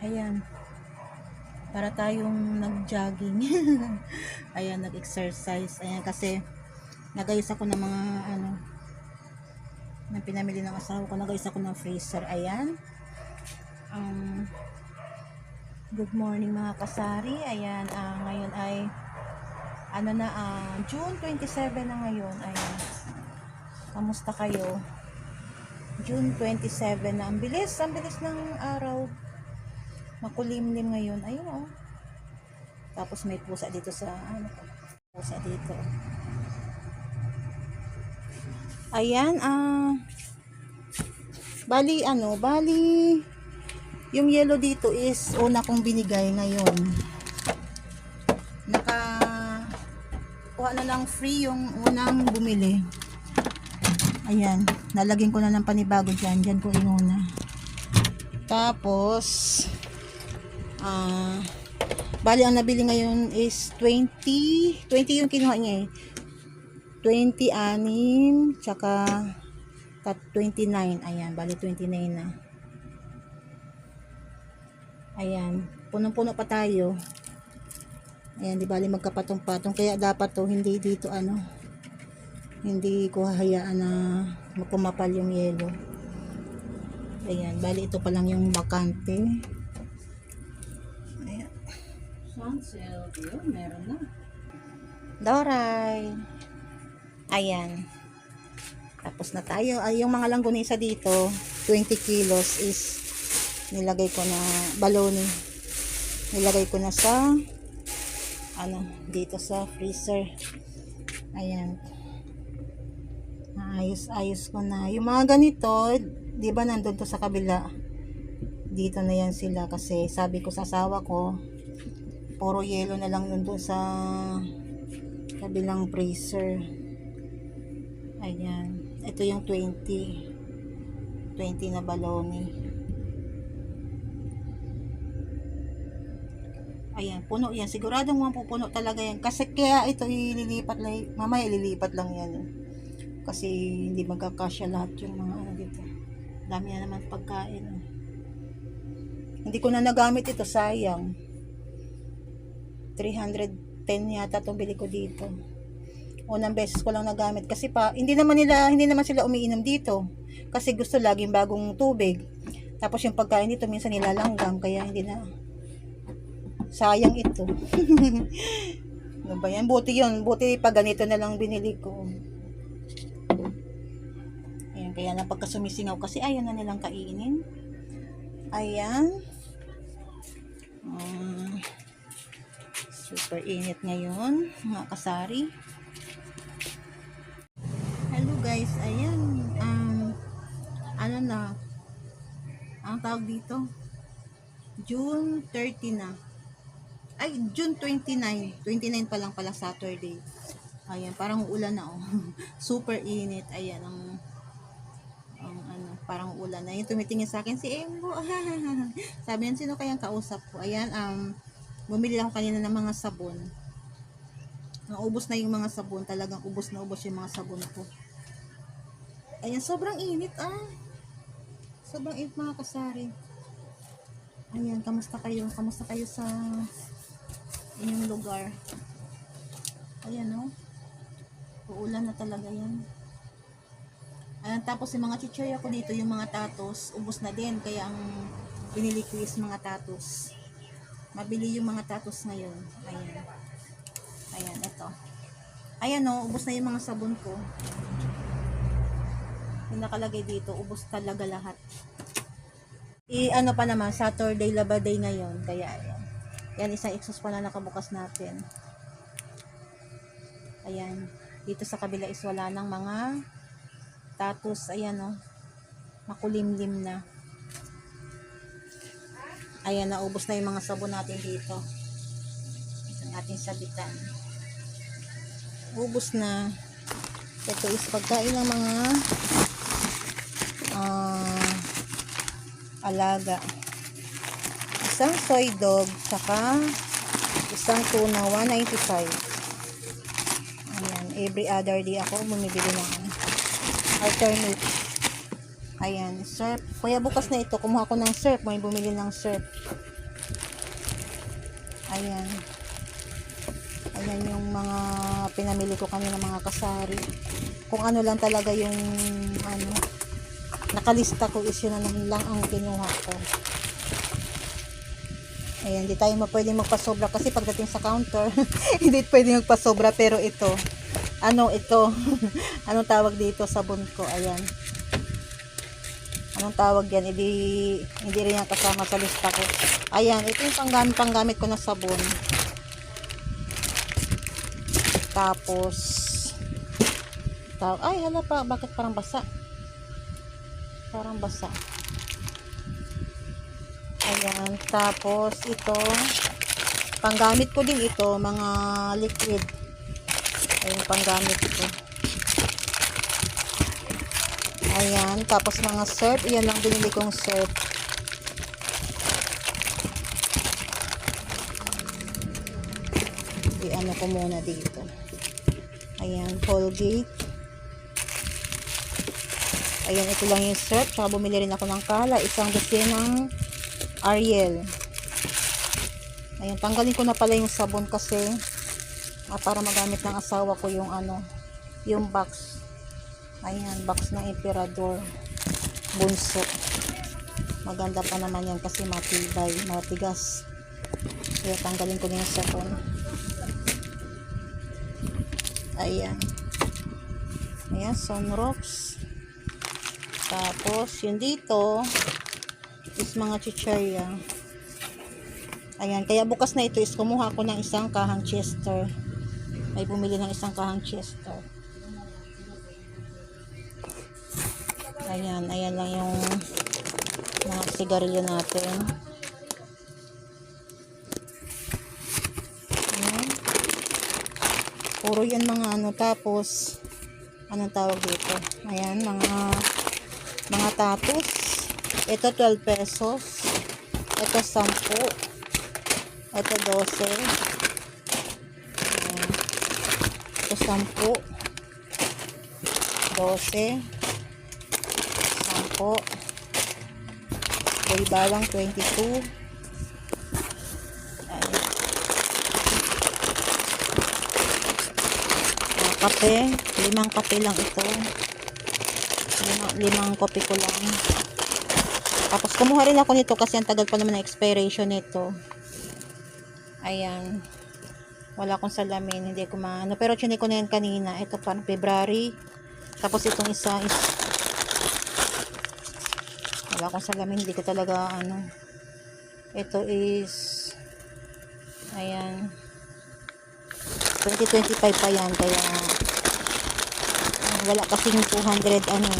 Ayan. Para tayong nag-jogging. Ayan, nag-exercise. Ayan, kasi nagayos ako ng mga ano na pinamili ng asawa ko. Nagayos ako ng freezer. Ayan. Um, good morning mga kasari. Ayan, ah, ngayon ay ano na, ah, June 27 na ngayon. Ayan. Kamusta kayo? June 27 na. Ang bilis, ang bilis ng araw. Makulimlim ngayon. Ayun oh. Tapos may pusa dito sa ano? Pusa dito. Ayan, ah. bali ano, bali yung yellow dito is una kong binigay ngayon. Naka kuha na lang free yung unang bumili. Ayan, nalagyan ko na ng panibago dyan. Dyan ko inuna. Tapos, ah, bali ang nabili ngayon is 20, 20 yung kinuha niya eh. 20 anim, tsaka tat- 29. Ayan, bali 29 na. Ayan, punong-puno pa tayo. Ayan, di bali magkapatong-patong. Kaya dapat to, hindi dito ano, hindi ko hahayaan na magkumapal yung yelo. Ayan, bali ito pa lang yung bakante. Sunsilk, yun, meron na. Doray. Ayan. Tapos na tayo. Ay, yung mga langgunisa dito, 20 kilos is nilagay ko na baloney. Nilagay ko na sa ano, dito sa freezer. Ayan. Ayos-ayos ko na. Yung mga ganito, di ba nandun to sa kabila? Dito na yan sila kasi sabi ko sa asawa ko, puro yelo na lang nandun sa kabilang freezer. Ayan. Ito yung 20. 20 na baloney. Ayan, puno yan. Siguradong mga pupuno talaga yan. Kasi kaya ito ililipat lang. Mamaya ililipat lang yan. Kasi hindi magkakasya lahat yung mga ano dito. Dami na naman pagkain. Hindi ko na nagamit ito. Sayang. 310 yata itong bili ko dito. Unang beses ko lang nagamit. Kasi pa, hindi naman nila, hindi naman sila umiinom dito. Kasi gusto laging bagong tubig. Tapos yung pagkain dito minsan nilalanggam. Kaya hindi na, sayang ito. ano ba yan? Buti yun. Buti pag ganito na lang binili ko. Ayan, kaya na pagka sumisingaw kasi ayaw na nilang kainin. Ayan. Um, super init ngayon, mga kasari. Hello guys, ayan. Um, ano na, ang tawag dito, June 30 na. Ay June 29 29 pa lang pala Saturday. Ayan parang ulan na oh. Super init. Ayan ang ang ano parang ulan na. Yun tumitingin sa akin si Embo. Sabi yan sino kayang kausap ko? Ayan um bumili ako kanina ng mga sabon naubos na yung mga sabon talagang ubos na ubos yung mga sabon ko ayan sobrang init ah sobrang init mga kasari ayan kamusta kayo kamusta kayo sa inyong lugar. Ayan, no? Uulan na talaga yan. Ayan, tapos yung mga chichoy ako dito, yung mga tatos, ubos na din. Kaya ang binili ko mga tatos. Mabili yung mga tatos ngayon. Ayan. Ayan, ito. Ayan, no? Ubos na yung mga sabon ko. Yung nakalagay dito, ubos talaga lahat. I, ano pa naman, Saturday Laba Day ngayon. Kaya, ayan. Yan, isang exhaust pa na nakabukas natin. Ayan. Dito sa kabila is wala ng mga tatus. Ayan, oh. Makulimlim na. Ayan, naubos na yung mga sabon natin dito. Ang ating sabitan. Ubos na. Ito is pagkain ng mga ah, alaga isang soy dog, saka isang tuna, 195. Ayan, every other day ako bumibili ng alternate. Ayan, surf. Kuya, bukas na ito. Kumuha ko ng surf. May bumili ng surf. Ayan. Ayan yung mga pinamili ko kanina mga kasari. Kung ano lang talaga yung ano nakalista ko is yun lang ang kinuha ko. Ayan, hindi tayo pwedeng magpasobra kasi pagdating sa counter, hindi pwedeng magpasobra pero ito, ano ito, anong tawag dito sabon ko, ayan. Anong tawag yan? Hindi, hindi rin yan kasama sa lista ko. Ayan, ito yung panggamit, panggamit ko na sabon. Tapos, taw ay hala pa, bakit parang basa? Parang basa. Ayan, tapos ito, panggamit ko din ito, mga liquid. Ayan, panggamit ko. Ayan, tapos mga syrup, iyan lang binili kong syrup. I-ano ko muna dito. Ayan, Colgate. Ayan, ito lang yung syrup. Tsaka bumili rin ako ng kala. Isang dosin ng Ariel. Ayan, tanggalin ko na pala yung sabon kasi ah, para magamit ng asawa ko yung ano, yung box. Ayan, box ng emperador. Bunso. Maganda pa naman yan kasi matibay, matigas. Kaya tanggalin ko na yung sabon. Ayan. Ayan, sunrocks. Tapos, yung dito, is mga chichirya. Ayan, kaya bukas na ito is kumuha ko ng isang kahang chester. May bumili ng isang kahang chester. Ayan, ayan lang yung mga sigarilyo natin. Ayan. Puro yan mga ano, tapos, anong tawag dito? Ayan, mga, mga tapos. Ito 12 pesos. Ito 10. Ito 12. Ayan. Ito 10. 12. 10. May bawang 22. Ayan. Ah, kape. Limang kape lang ito. Limang, limang kopi ko lang. Tapos kumuha rin ako nito kasi ang tagal pa naman ng expiration nito. Ayan. Wala akong salamin, hindi ko maano. Pero chinik ko na yan kanina. Ito parang February. Tapos itong isa is wala akong salamin, hindi ko talaga ano. Ito is ayan. 2025 pa yan kaya ah, wala kasi yung 200 ano.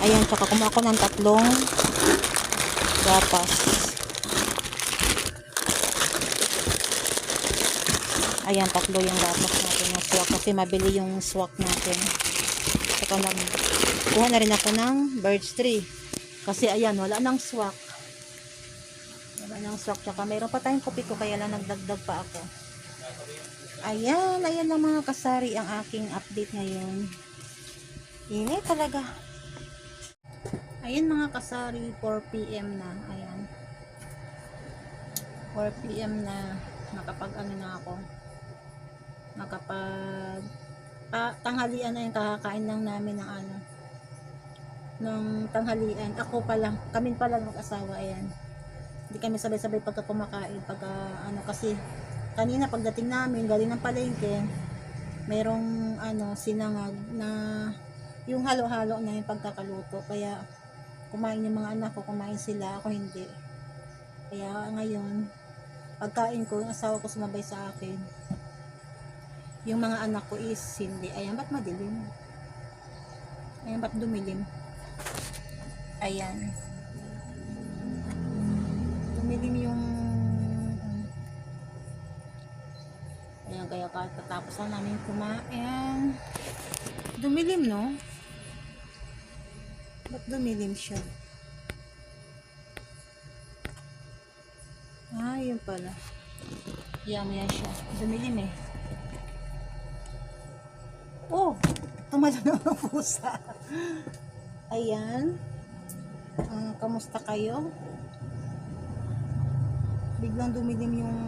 Ayan tsaka kumuha ko ng tatlong gatas. Ayan tatlo yung gatas natin yung swak kasi mabili yung swak natin. Tsaka lang kuha na rin ako ng birds tree kasi ayan wala nang swak wala nang swak tsaka mayroon pa tayong kopi ko kaya lang nagdagdag pa ako ayan ayan lang mga kasari ang aking update ngayon init talaga Ayan mga kasari, 4pm na. Ayan. 4pm na. Nakapag ano na ako. Nakapag ta- tanghalian na yung kakakain lang namin ng ano. Nung tanghalian. Ako pa lang. Kami pa lang mag-asawa. Ayan. Hindi kami sabay-sabay pagka kumakain. Pagka ano kasi kanina pagdating namin, galing ng palengke, merong ano, sinangag na yung halo-halo na yung pagkakaluto. Kaya kumain yung mga anak ko, kumain sila, ako hindi. Kaya ngayon, pagkain ko, yung asawa ko sumabay sa akin. Yung mga anak ko is hindi. Ayan, ba't madilim? Ayan, ba't dumilim? Ayan. Dumilim yung... Ayan, kaya katapos na namin kumain. Dumilim, no? Ba't dumilim siya? Ah, yun pala. Yan, yan siya. Dumilim eh. Oh! Tumalo na ang pusa. Ayan. Ah, kamusta kayo? Biglang dumilim yung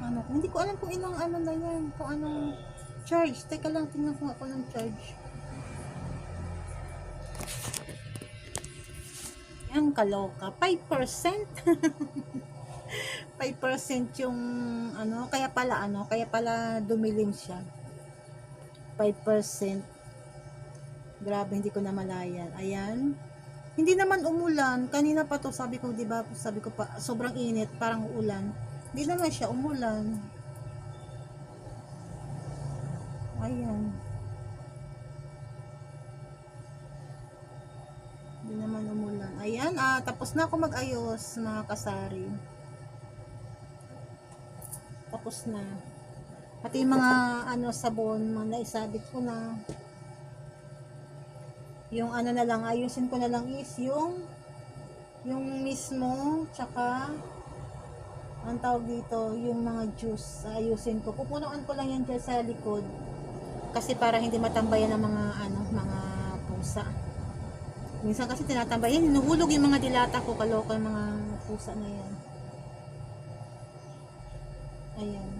ano. Hindi ko alam kung ilang ano na yan. Kung anong charge. Teka lang, tingnan ko ako ng charge. Yan, kaloka. 5%. 5% yung ano, kaya pala ano, kaya pala dumilim siya. 5%. Grabe, hindi ko na malayan. Ayan. Hindi naman umulan. Kanina pa to, sabi ko, di ba, sabi ko pa, sobrang init, parang ulan. Hindi naman siya umulan. Ayan. Hindi naman umulan. Ayan, ah, tapos na ako mag-ayos, mga kasari. Tapos na. Pati mga ano sabon, mga naisabit ko na. Yung ano na lang, ayusin ko na lang is yung yung mismo, tsaka ang tawag dito, yung mga juice, ayusin ko. Pupunuan ko lang yan dyan sa likod. Kasi para hindi matambayan ng mga ano, mga pusa. Minsan kasi tinatambayan, hinuhulog yung mga dilata ko, kaloka yung mga pusa na yan. Ayan.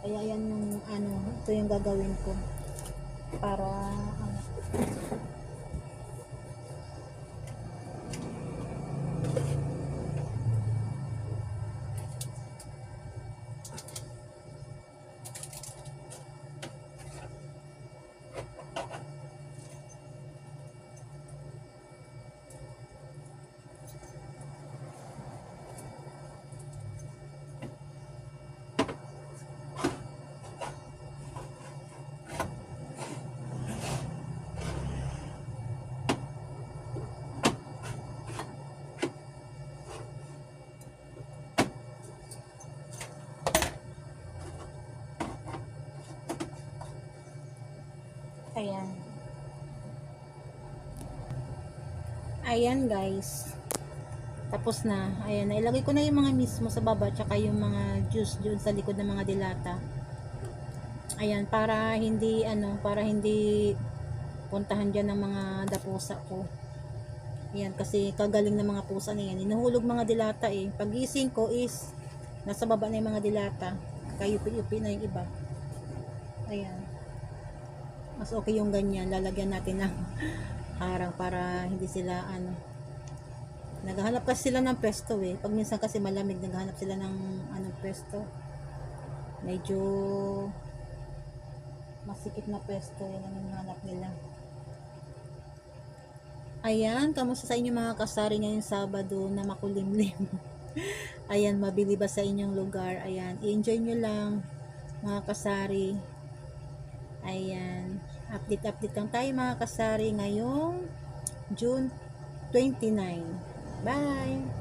Kaya yan yung ano, ito yung gagawin ko. Para ano, Thank you. Ayan. Ayan guys. Tapos na. Ayan. Nailagay ko na yung mga mismo sa baba. Tsaka yung mga juice dun sa likod ng mga dilata. Ayan. Para hindi ano. Para hindi puntahan dyan ng mga dapusa ko. Ayan. Kasi kagaling ng mga pusa na yan. Inuhulog mga dilata eh. Pagising ko is nasa baba na yung mga dilata. Kayupi-yupi na yung iba. Ayan mas okay yung ganyan. Lalagyan natin ng harang para hindi sila ano naghahanap kasi sila ng pwesto eh. Pag minsan kasi malamig naghahanap sila ng anong pwesto medyo masikip na pwesto yan ang hinahanap nila. Ayan kamusta sa inyo mga kasari ngayong Sabado na makulimlim? Ayan mabili ba sa inyong lugar? Ayan i-enjoy nyo lang mga kasari. Ayan. Update-update lang tayo mga kasari ngayong June 29. Bye!